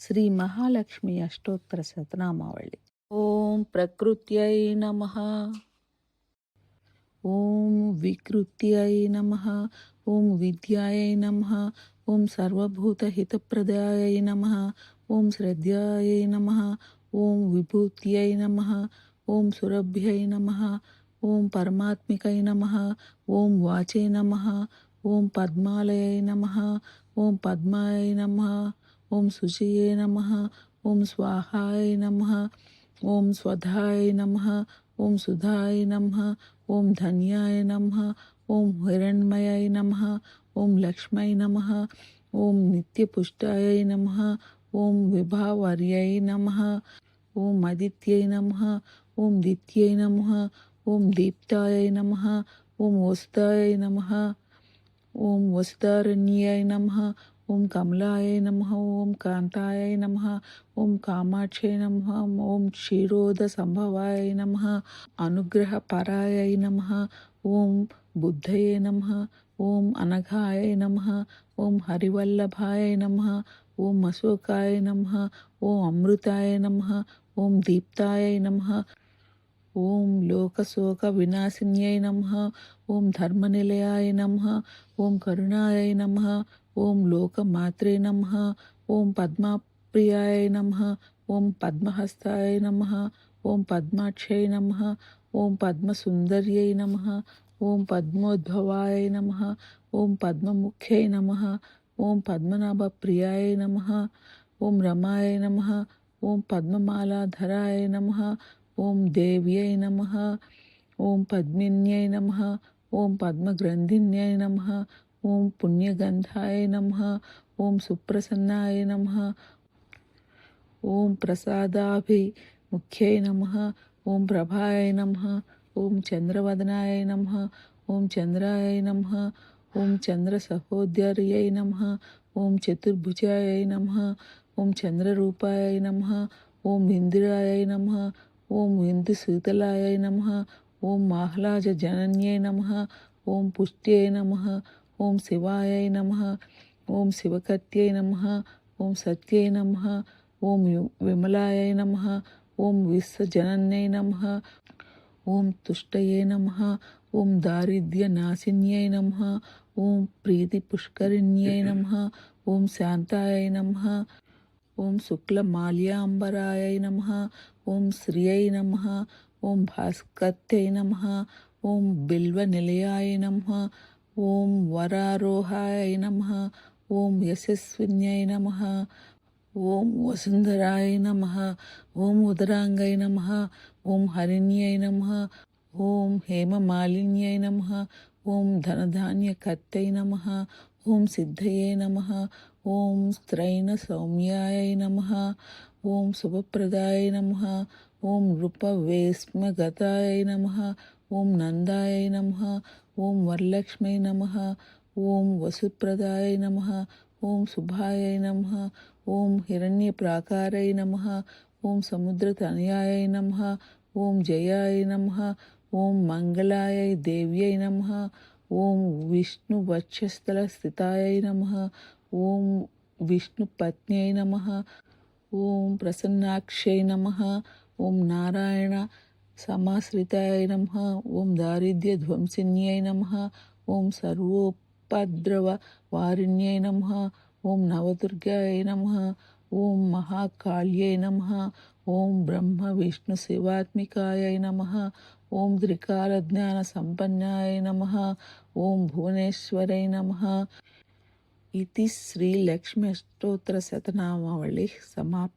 श्री महालक्ष्मी अष्टोत्तर शतनामावली ओम प्रकृत्यै नमः ओम विकृत्यै नमः ओम विद्याय नम ओम सर्वभूत हितप्रदायै नम ओम श्रद्धायै नम ओम विभूत नम ओम सुरभ्यै नम ओम परमात्मक नम ओम वाचे नम ओम पद्मालयै नम ओम पद्माय नम ओम शुचये नम ओम स्वाहाय नम ओम स्वधाय नम ओम सुधाय नम ओम धनियाय नम ओम हिरण्मयाय नम ओम लक्ष्मय नम ओम नित्यपुष्टाय नम ओम विभावर्य नम ओम आदि नम ओम दित्याय नम ओम दीप्ताय नम ओम ओस्ताय नमः ओम वसुधारण्याय नम ओम कमलाय नम ओम कांताय नम ओम कामाक्षय नम ओम क्षीरोद संभवाय नम अनुग्रह पराय नमः ओम बुद्धये नम ओम अनघाय नम ओम हरिवल्लभाय नम ओम अशोकाय नम ओम अमृताय नम ओम दीप्ताय नम ॐ लोकशोकविनाशिन्यै नमः ॐ धर्मनिलयाय नमः ओम करुणाय नमः ओम लोकमात्रे नमः ॐ पद्माप्रियाय नमः ओम पद्महस्ताय नमः ओम पद्माक्षय नमः ओम पद्मसुन्दर्यै नमः ॐ पद्मोद्भवाय नमः ॐ पद्ममुख्यै नमः पद्मनाभ पद्मनाभप्रियाय नमः ओं रमाय नमः ओं पद्ममालाधराय नमः ओम देव्यै नमः ओम पद्मिन्यै नमः ओम पद्मग्रन्थिन्यै नमः ओम पुण्यगन्धाय नमः ओम सुप्रसन्नाय नमः प्रसादाभि प्रसादाभिमुख्यै नमः ओम प्रभाय नमः चंद्रवदनाय नम नमः चंद्राय नम नमः चंद्र सहोदर्य नमः ओम चतुर्भुजाय नमः ॐ चन्द्ररूपाय नमः ओम इंदिराय नमः ఓం ఇందిరాయ నమ ఓం ఇందు శీతలాయ నమ ఓం మాహ్లాజ జనన్యై నమ ఓం పుష్ట్యై నమ ఓం శివాయ నమ ఓం శివకత్యై నమ ఓం సత్యై నమ ఓం యు- విమలాయ నమ ఓం విశ్వజనన్యై నమ ఓం తుష్టయే నమ ఓం దారిద్ర్య నాశిన్యై నమ ఓం ప్రీతి పుష్కరిణ్యై నమ ఓం శాంతాయ నమ ஓம் சுக்லமால்யா அம்பராயை நமஹா ஓம் ஸ்ரீயை நமஹா ஓம் பாஸ்கத்தை நமஹா ஓம் பில்வ நிலையாய நமஹா ஓம் வராரோகாய நமஹா ஓம் யசஸ்வின்யை நமஹா ஓம் வசுந்தராய நமஹா ஓம் உதராங்கை நமஹா ஓம் ஹரிணியை நமஹா ஓம் ஹேமமாலின்யை நமஹா ஓம் தனதானிய கத்தை நமஹா ஓம் சித்தையே நமஹா ఓం స్త్రైణ సౌమ్యాయ నమ ఓం శుభప్రదాయ నమ ఓం నృపవేస్మగతాయ నమ ఓం నందాయ నమ ఓం వరలక్ష్మై నమ ఓం వసుప్రదాయ నమ ఓం శుభాయ నమ ఓం హిరణ్యప్రాకారై నమ ఓం సముద్రతనయాయ నమ ఓం జయాయ నమ ఓం మంగళాయ దేవ్యై నమ ఓం విష్ణువక్షస్థల స్థితాయ నమ ॐ विष्णुपत्न्यै नमः ॐ प्रसन्नाक्षै नमः ॐ नारायण समाश्रिताय नमः ॐ दारिद्र्यध्वंसिन्यै नमः ॐ सर्वोपद्रववारिण्यै नमः ॐ नवदुर्गाय नमः ॐ महाकाल्यै नमः ॐ ब्रह्मविष्णुशिवात्मिकायै नमः ॐ त्रिकारज्ञानसम्पन्नाय नमः ॐ भुवनेश्वरै नमः। జ్ఞాన సంపన్నాయ నమ